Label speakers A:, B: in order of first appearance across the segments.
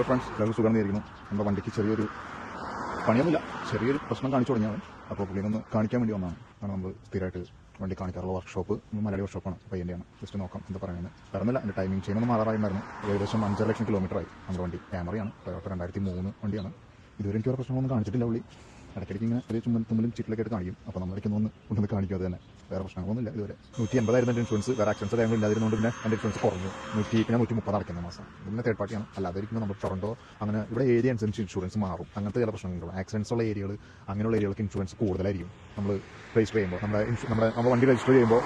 A: അപ്പോൾ ഫ്രണ്ട്സ് എല്ലാവർക്കും സുഖം നേരിടുന്നു നമ്മുടെ വണ്ടിക്ക് ചെറിയൊരു പണിയൊന്നുമില്ല. ചെറിയൊരു പ്രശ്നം കാണിച്ചു തുടങ്ങിയാണ് അപ്പോൾ പുള്ളിനൊന്ന് കാണിക്കാൻ വേണ്ടി വന്നതാണ്. കാരണം നമ്മൾ സ്ഥിരമായിട്ട് വണ്ടി കാണിക്കാറുള്ള വർക്ക്ഷോപ്പ് മലയാളി വർക്ക്ഷോപ്പാണ് പയ്യന്റെയാണ് ജസ്റ്റ് നോക്കാം എന്താ പറയുന്നത്. പറഞ്ഞില്ല എന്റെ ടൈമിംഗ് ചെയ്യുന്നത് മാറാറായിട്ടുണ്ടായിരുന്നു ഏകദേശം അഞ്ചര ലക്ഷം കിലോമീറ്റർ ആയി നമ്മുടെ വണ്ടി. ക്യാമറയാണ് ടൊയോട്ട രണ്ടായിരത്തി മൂന്ന് വണ്ടിയാണ്. ഇതുവരെ എനിക്ക് ഒരു പ്രശ്നമൊന്നും കാണിച്ചിട്ടില്ല പുള്ളി. ഇടയ്ക്കിടയ്ക്ക് ഇങ്ങനെ ചെറിയ ചുമൽ തുമ്മലും ചീറ്റിലൊക്കെ എടുത്ത് കാണിക്കും. അപ്പോൾ നമ്മളിടയ്ക്ക് ഒന്ന് കൊണ്ടുവന്ന് കാണിക്കും അത് തന്നെ. വേറെ പ്രശ്നങ്ങളൊന്നുമില്ല ഇതുവരെ. നൂറ്റി എൺപതായിരുന്നു എന്റെ ഇൻഷുറൻസ് വേറെ ആക്സിഡൻസ് കാര്യങ്ങൾ ഇല്ലാതിരുന്നുകൊണ്ട് പിന്നെ എന്റെ ഇൻഷുറൻസ് കുറഞ്ഞു. നൂറ്റി പിന്നെ നൂറ്റി മുപ്പത് അടയ്ക്കുന്ന മാസം പിന്നെ തേർഡ് പാർട്ടിയാണ് അല്ലാതെ ഇരിക്കുമ്പോൾ നമ്മൾ ടൊറൻഡോ അങ്ങനെ ഇവിടെ ഏരിയ അനുസരിച്ച് ഇൻഷുറൻസ് മാറും. അങ്ങനത്തെ ചില പ്രശ്നങ്ങളുണ്ടാവും ആക്സിഡൻസ് ഉള്ള ഏരിയകൾ അങ്ങനെയുള്ള ഏരിയകൾക്ക് ഇൻഷുറൻസ് കൂടുതലായിരിക്കും. നമ്മൾ രജിസ്റ്റർ ചെയ്യുമ്പോൾ നമ്മുടെ നമ്മുടെ നമ്മുടെ വണ്ടി രജിസ്റ്റർ ചെയ്യുമ്പോൾ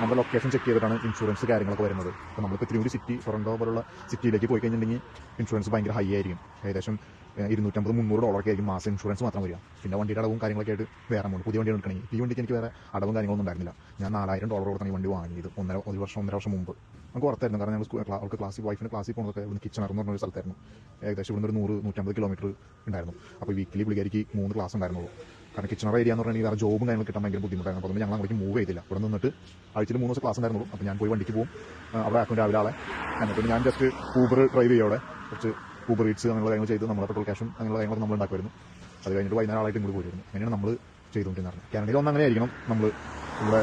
A: നമ്മുടെ ലൊക്കേഷൻ ചെക്ക് ചെയ്തിട്ടാണ് ഇൻഷുറൻസ് കാര്യങ്ങളൊക്കെ വരുന്നത്. അപ്പോൾ നമ്മളിപ്പോൾ തിരുവൂർ സിറ്റി ടൊറന്റോ പോലുള്ള സിറ്റിയിലേക്ക് പോയി കഴിഞ്ഞിട്ടുണ്ടെങ്കിൽ ഇൻഷുറൻസ് ഭയങ്കര ഹൈ ആയിരിക്കും. ഏകദേശം ഇരുന്നൂറ്റമ്പത് മുന്നൂറ് ഡോളറൊക്കെ ആയിരിക്കും മാസം ഇൻഷുറൻസ് മാത്രം വരിക. പിന്നെ വണ്ടിയുടെ അടവും കാര്യങ്ങളൊക്കെ ആയിട്ട് വേറെ മൂന്ന് പുതിയ വണ്ടി എടുക്കണമെങ്കിൽ. ഈ വണ്ടിക്ക് എനിക്ക് വേറെ അടവും കാര്യങ്ങളൊന്നും ഉണ്ടായിരുന്നില്ല. ഞാൻ നാലായിരം ഡോളർ കൊടുത്താണ് ഈ വണ്ടി വാങ്ങിയത്. ഒന്നര ഒരു വർഷം ഒന്നര വർഷം മുമ്പ്. നമുക്ക് പുറത്തായിരുന്നു കാരണം ഞങ്ങൾ അവൾക്ക് ക്ലാസ്സിൽ വൈഫിന് ക്ലാസ്സിൽ പോകുന്നതൊക്കെ ഇവിടുന്ന് കിച്ചൺ എന്ന് പറഞ്ഞൊരു സ്ഥലത്തായിരുന്നു. ഏകദേശം ഇവിടുന്ന് ഒരു നൂറ് നൂറ്റമ്പത് കിലോമീറ്റർ ഉണ്ടായിരുന്നു. അപ്പോൾ വീക്കിലി പുള്ളിക്കാരിക്ക് മൂന്ന് ക്ലാസ് ഉണ്ടായിരുന്നുള്ളൂ. കാരണം കിച്ചണർ ഏരിയ എന്ന് പറഞ്ഞാൽ വേറെ ജോബും കാര്യങ്ങൾ കിട്ടാൻ ഭയങ്കര ബുദ്ധിമുട്ടായിരുന്നു. അപ്പോൾ ഞങ്ങൾ അങ്ങോട്ട് മൂവ് ചെയ്തില്ല. ഇവിടെ നിന്നിട്ട് ആഴ്ചയിൽ മൂന്ന് ദിവസം ക്ലാസ് ഉണ്ടായിരുന്നു അപ്പോൾ ഞാൻ പോയി വണ്ടിക്ക് പോകും അവിടെ ആക്കും രാവിലെ ആളെ. എന്നിട്ട് ഞാൻ ജസ്റ്റ് ഊബർ ഡ്രൈവ് ചെയ്യും അവിടെ. കുറച്ച് ഊബർ ഈറ്റ്സ് അങ്ങനെയുള്ള കാര്യങ്ങൾ ചെയ്ത് നമ്മുടെ പെട്രോൾ ക്യാഷും അങ്ങനെയുള്ള കാര്യങ്ങളൊക്കെ നമ്മൾ ഉണ്ടാക്കുമായിരുന്നു. അത് കഴിഞ്ഞിട്ട് വൈകുന്നേരം ആളായിട്ട് ഇങ്ങോട്ട് പോയിരുന്നു. അങ്ങനെയാണ് നമ്മൾ ചെയ്തുകൊണ്ടിരുന്നത്. കാനഡയിൽ ഒന്ന് അങ്ങനെ ആയിരിക്കണം നമ്മൾ ഇവിടെ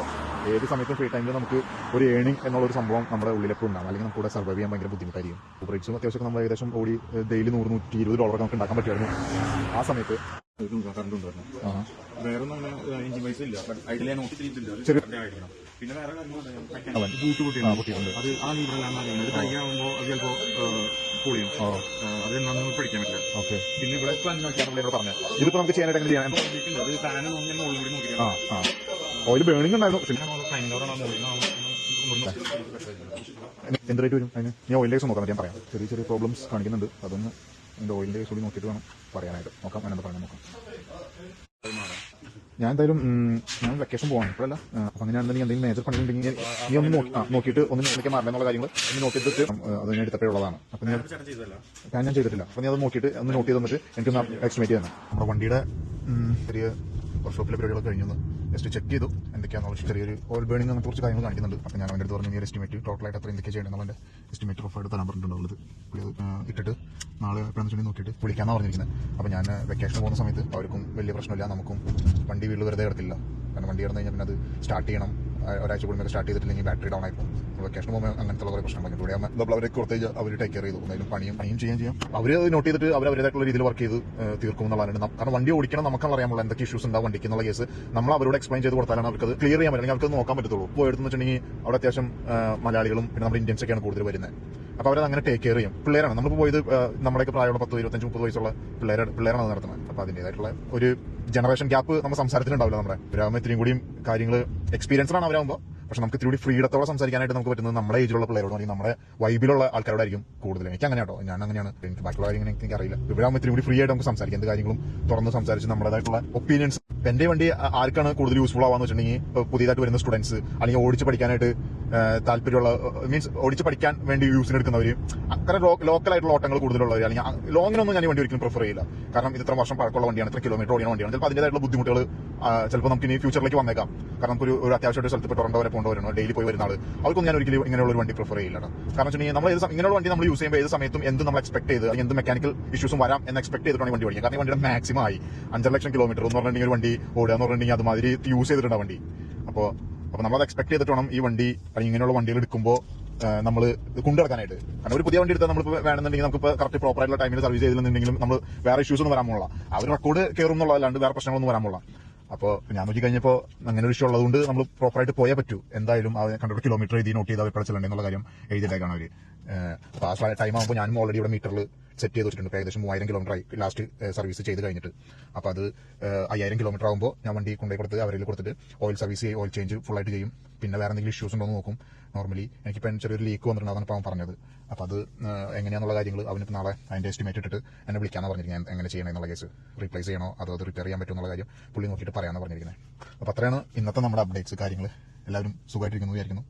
A: ഏത് സമയത്തും ഫ്രീ ടൈമിൽ നമുക്ക് ഒരു ഏണിംഗ് എന്നുള്ള ഒരു സംഭവം നമ്മുടെ ഉള്ളിലെപ്പോഴും ഉണ്ടാവും. അല്ലെങ്കിൽ നമുക്ക് ഇവിടെ സർവൈവ് ചെയ്യാൻ ഭയങ്കര ബുദ്ധിമുട്ടായിരിക്കും. ഊബർ ഈറ്റ്സും അത്യാവശ്യം നമ്മൾ ഏകദേശം ഓടി ഡെയിലി നൂറ് നൂറ്റി ഇരുപത് ഡോളർ നമുക്ക് ഉണ്ടാക്കാൻ പറ്റുമായിരുന്നു. ആ സമയത്ത്
B: വേറെ എഞ്ചിൻ പൈസ ഇല്ല. ഐഡിയ ആയിരിക്കണം. പിന്നെ വേറെ അത് ആ അത് പൊളിയും. അത് നമ്മൾ പഠിക്കാൻ പറ്റില്ല.
A: ഓക്കെ.
B: പിന്നെ ഇവിടെ
A: പറഞ്ഞത്. ഇതിപ്പോൾ നമുക്ക് ചെയ്യാനായിട്ട് എങ്ങനെ ചെയ്യാൻ
B: അത് കൂടി നോക്കിയാണ്
A: ഓയിൽ ബേണിംഗ് ഉണ്ടായിരുന്നു. എന്ത് റേറ്റ് വരും അതിന്? ഞാൻ ഓയിലേക്ക് നോക്കാൻ ഞാൻ പറയാം. ചെറിയ ചെറിയ പ്രോബ്ലംസ് കാണിക്കുന്നുണ്ട്. അതൊന്ന് എന്റെ ഓയിലിന്റെ കേസ് കൂടി നോക്കിയിട്ട് വേണം പറയാനായിട്ട്. നോക്കാം ഞാനെന്താ പറയാൻ നോക്കാം. ഞാൻ എന്തായാലും ഞാൻ വെക്കേഷൻ പോവാണ്. ഇപ്പോഴല്ല അപ്പം അങ്ങനെയാണെന്നുണ്ടെങ്കിൽ എന്തെങ്കിലും മേജർ പണിയുണ്ടെങ്കിൽ നീ ഒന്ന് നോക്കി ആ, നോക്കിയിട്ട് ഒന്ന് എന്തൊക്കെ മാറണമെന്നുള്ള കാര്യങ്ങൾ ഒന്ന് നോക്കിയിട്ട് അത് ഞാൻ എടുത്തപ്പോഴുള്ളതാണ് അപ്പം ഞാൻ ഞാൻ ഞാൻ ചെയ്തിട്ടില്ല. അപ്പം നീ അത് നോക്കിയിട്ട് ഒന്ന് നോട്ട് ചെയ്ത് തന്നിട്ട് എനിക്കൊന്ന് എക്സ്റ്റിമേറ്റ് ചെയ്യണം നമ്മുടെ വണ്ടിയുടെ ചെറിയ വർക്ക്ഷോപ്പിലെ പരിപാടികളൊക്കെ കഴിഞ്ഞൊന്ന് ജസ്റ്റ് ചെക്ക് ചെയ്തു. എന്തൊക്കെയാണെന്നുള്ള ചെറിയൊരു ഓയിൽ ബേണിംഗ് അങ്ങനത്തെ കുറച്ച് കാര്യങ്ങൾ കാണിക്കുന്നുണ്ട്. അപ്പോൾ ഞാൻ അവന്റെ അടുത്ത് പറഞ്ഞു എസ്റ്റിമേറ്റ് ടോട്ടലായിട്ട് അത്ര എന്തൊക്കെ ചെയ്യണം എന്നുള്ളത് എസ്റ്റിമേറ്റ് റഫായിട്ട് തരാൻ പറഞ്ഞിട്ടുണ്ടാവുള്ളത് ഇട്ടിട്ട് നാളെ എപ്പോഴെന്ന് നോക്കിയിട്ട് വിളിക്കാമെന്ന് പറഞ്ഞിരിക്കുന്നത്. അപ്പോൾ ഞാൻ വെക്കേഷൻ പോകുന്ന സമയത്ത് അവർക്കും വലിയ പ്രശ്നമില്ല നമുക്കും വണ്ടി വീട്ടിൽ വെറുതെ കിടത്തില്ല. കാരണം വണ്ടി കിടന്നു കഴിഞ്ഞാൽ പിന്നെ അത് സ്റ്റാർട്ട് ചെയ്യണം. ഒരാഴ്ച കൂടുതൽ സ്റ്റാർട്ട് ചെയ്തിട്ടില്ലെങ്കിൽ ബാറ്ററി ഡൗൺ ആയിപ്പോൾ വെക്കേഷൻ പോകുമ്പോൾ അങ്ങനത്തെ കുറേ പ്രശ്നങ്ങൾ ഇവിടെ നമ്മൾ അവരെ കൊടുത്ത് അവർ ടേക്ക് കെയർ ചെയ്തു. എന്തായാലും പണിയും പണിയും ചെയ്യാൻ ചെയ്യാം. അവർ അത് നോട്ട് ചെയ്തിട്ട് അവർ അവരുടേതായിട്ടുള്ള രീതിയിൽ വർക്ക് ചെയ്ത് തീർക്കും എന്നുള്ളതാണ്. കാരണം വണ്ടി ഓടിക്കണം നമുക്കാണ് അറിയാമുള്ള എന്തൊക്കെ ഇഷ്യൂസ് ഉണ്ടാവും വണ്ടിക്ക് എന്നുള്ള കേസ് നമ്മൾ അവരോട് എക്സ്പ്ലെയിൻ ചെയ്ത് കൊടുത്താലാണ് അവർക്ക് അത് ക്ലിയർ ചെയ്യാൻ പറ്റില്ല അവർക്ക് നോക്കാൻ പറ്റത്തുള്ളൂ. ഇപ്പോൾ എടുത്തു വെച്ചിട്ടുണ്ടെങ്കിൽ അവിടെ അത്യാവശ്യം മലയാളികളും പിന്നെ നമ്മുടെ ഇന്ത്യൻസ് ഒക്കെയാണ് കൂടുതൽ വരുന്നത്. അപ്പോൾ അവരത് അങ്ങനെ ടേക്ക് കെയർ ചെയ്യും. പിള്ളേരാണ്. നമ്മൾ പോയത് നമ്മളൊക്കെ പ്രായമുള്ള പത്ത് ഇരുപത്തഞ്ച് മുപ്പത് വയസ്സുള്ള പിള്ളേരെ പിള്ളേരാണ് നടത്തുന്നത്. അപ്പോൾ അതിന്റെതായിട്ടുള്ള ഒരു ജനറേഷൻ ഗ്യാപ്പ് നമ്മുടെ സംസാരത്തിലുണ്ടാവില്ല നമ്മുടെ. ഒരാകുമ്പോൾ ഇത്രയും കൂടിയും കാര്യങ്ങൾ എക്സ്പീരിയൻസ്ഡാണ് അവരാകുമ്പോൾ പക്ഷെ നമുക്ക് ഇത്തിരി ഫ്രീഡത്തോടെ സംസാരിക്കാനായിട്ട് നമുക്ക് പറ്റുന്നത് നമ്മുടെ ഏജിലുള്ള പിള്ളേരോട് അല്ലെങ്കിൽ നമ്മുടെ വൈബിലുള്ള ആൾക്കാരോടായിരിക്കും കൂടുതൽ. എനിക്ക് അങ്ങനെ കേട്ടോ. ഞാൻ അങ്ങനെയാണ്. എനിക്ക് ബാക്കിയുള്ള കാര്യങ്ങൾ എനിക്ക് അറിയില്ല ഇവരാകുമ്പോൾ ഇത്തിരി കൂടി ഫ്രീ ആയിട്ട് നമുക്ക് സംസാരിക്കാം. എന്ത് കാര്യങ്ങളും തുറന്ന് സംസാരിച്ച് നമ്മുടേതായിട്ടുള്ള ഒപ്പീനിയൻസ് എന്റെ വണ്ടി ആർക്കാണ് കൂടുതൽ യൂസ്ഫുൾ ആവാന്ന് വെച്ചിട്ടുണ്ടെങ്കിൽ പുതിയതായിട്ട് വരുന്ന സ്റ്റുഡൻസ് അല്ലെങ്കിൽ ഓടിച്ച് പഠിക്കാനായിട്ട് താല്പര്യമുള്ള മീൻസ് ഓടിച്ച് പഠിക്കാൻ വേണ്ടി യൂസിന് എടുക്കുന്നവർ അത്ര ലോക്കൽ ആയിട്ടുള്ള ഓട്ടങ്ങൾ കൂടുതലുള്ളവർ അല്ലെങ്കിൽ ലോങ്ങിനൊന്നും ഞാൻ വണ്ടി ഒരിക്കലും പ്രിഫർ ചെയ്യില്ല. കാരണം ഇത് ഇത്ര വർഷം പഴക്കമുള്ള വണ്ടിയാണ് ഇത്ര കിലോമീറ്റർ ഓടിയ വണ്ടിയാണ്. ചിലപ്പോൾ അതിന്റെതായിട്ടുള്ള ബുദ്ധിമുട്ടുകൾ ചിലപ്പോൾ നമുക്ക് ഇനി ഫ്യൂച്ചറിലേക്ക് വന്നേക്കാം. കാരണം നമുക്ക് ഒരു അത്യാവശ്യമായിട്ട് സ്ഥലത്ത് ഇപ്പോൾ വരുന്നു ഡെയിലി പോയി വരുന്ന ആൾ അവർക്കൊന്നും ഞാൻ ഒരിക്കലും ഇങ്ങനെയുള്ള ഒരു വണ്ടി പ്രിഫർ ചെയ്യില്ല. കാരണം വെച്ചാൽ നമ്മൾ ഏത് ഇങ്ങനെയുള്ള വണ്ടി നമ്മൾ യൂസ് ചെയ്യുമ്പോൾ ഏത് സമയത്തും എന്ത് നമ്മൾ എക്സ്പെക്ട് ചെയ്ത് എന്ത് മെക്കാനിക്കൽ ഇഷ്യൂസും വരാം എന്ന് എക്സ്പെക്ട് ചെയ്തിട്ടാണ് വണ്ടി ഓടിക്കുക. കാരണം വണ്ടിയുടെ മാക്സിമം ആയി. അഞ്ചര ലക്ഷം കിലോമീറ്റർ എന്ന് പറഞ്ഞിട്ടുണ്ടെങ്കിൽ ഒരു വണ്ടി ഓടുക എന്ന് പറഞ്ഞിട്ടുണ്ടെങ്കിൽ അതുമാതിരി യൂസ് ചെയ്തിട്ടുണ്ട് വണ്ടി. അപ്പോൾ അപ്പോൾ നമ്മൾ അത് എക്സ്പെക്ട് ചെയ്തിട്ട് വേണം ഈ വണ്ടി അല്ലെങ്കിൽ ഇങ്ങനെയുള്ള വണ്ടികൾ എടുക്കുമ്പോൾ നമ്മൾ കൊണ്ടുനടക്കാനായിട്ട്. കാരണം ഒരു പുതിയ വണ്ടി എടുത്താൽ നമ്മളിപ്പോൾ വേണമെന്നുണ്ടെങ്കിൽ നമുക്ക് ഇപ്പോൾ കറക്റ്റ് പ്രോപ്പർ ആയിട്ടുള്ള ടൈമിൽ സർവീസ് ചെയ്തില്ലെന്നുണ്ടെങ്കിലും നമ്മൾ വേറെ ഇഷ്യൂസ് ഒന്നും വരാൻ പോകില്ല അവർ റെക്കോർഡ് കയറും എന്നുള്ളതല്ലാണ്ട് വേറെ പ്രശ്നങ്ങളൊന്നും വരാൻ പോകില്ല അപ്പോൾ ഞാൻ നോക്കി കഴിഞ്ഞപ്പോൾ അങ്ങനെ ഒരു ഇഷ്യൂ ഉള്ളതുകൊണ്ട് നമ്മൾ പ്രോപ്പറായിട്ട് പോയേ പറ്റൂ. എന്തായാലും അത് കണ്ടൊരു കിലോമീറ്റർ എഴുതി നോട്ട് ചെയ്ത് അവർ ചെല്ലണ്ടേ എന്നുള്ള കാര്യം എഴുതിയിട്ടേക്കാണ് അവർ അപ്പോൾ ആ ടൈം ആകുമ്പോൾ ഞാനും ഓൾറെഡി ഇവിടെ മീറ്ററിൽ സെറ്റ് ചെയ്ത് വെച്ചിട്ടുണ്ട്. ഏകദേശം മൂവായിരം കിലോമീറ്റർ ആയി ലാസ്റ്റ് സർവീസ് ചെയ്ത് കഴിഞ്ഞിട്ട്. അപ്പോൾ അത് അയ്യായിരം കിലോമീറ്റർ ആകുമ്പോൾ ഞാൻ വണ്ടി കൊണ്ടുപോയി കൊടുത്ത് അവരിൽ കൊടുത്തിട്ട് ഓയിൽ സർവീസ് ചെയ്യും ഓയിൽ ചേഞ്ച് ഫുൾ ആയിട്ട് ചെയ്യും. പിന്നെ വേറെ എന്തെങ്കിലും ഇഷ്യൂസ് ഉണ്ടോ എന്ന് നോക്കും നോർമലി എനിക്കിപ്പോൾ ചെറിയൊരു ലീക്ക് വന്നിട്ടുണ്ട് അതാണ് പറഞ്ഞത്. അപ്പോൾ അത് എങ്ങനെയാണെന്നുള്ള കാര്യങ്ങൾ അവനിപ്പോൾ നാളെ അതിന്റെ എസ്റ്റിമേറ്റ് ഇട്ടിട്ട് എന്നെ വിളിക്കാമെന്ന് പറഞ്ഞിരിക്കുന്നത് എങ്ങനെ ചെയ്യണം എന്നുള്ള കേസ് റീപ്ലേസ് ചെയ്യണോ? അതോ അത് റിപ്പയർ ചെയ്യാൻ പറ്റുമോ എന്നുള്ള കാര്യം പുള്ളി നോക്കിയിട്ട് പറയാമെന്ന് പറഞ്ഞിരിക്കുന്നത് അപ്പോൾ അത്രയാണ് ഇന്നത്തെ നമ്മുടെ അപ്ഡേറ്റ്സ് കാര്യങ്ങൾ എല്ലാവരും സുഖമായിട്ടിരിക്കുന്നു വിചാരിക്കുന്നു.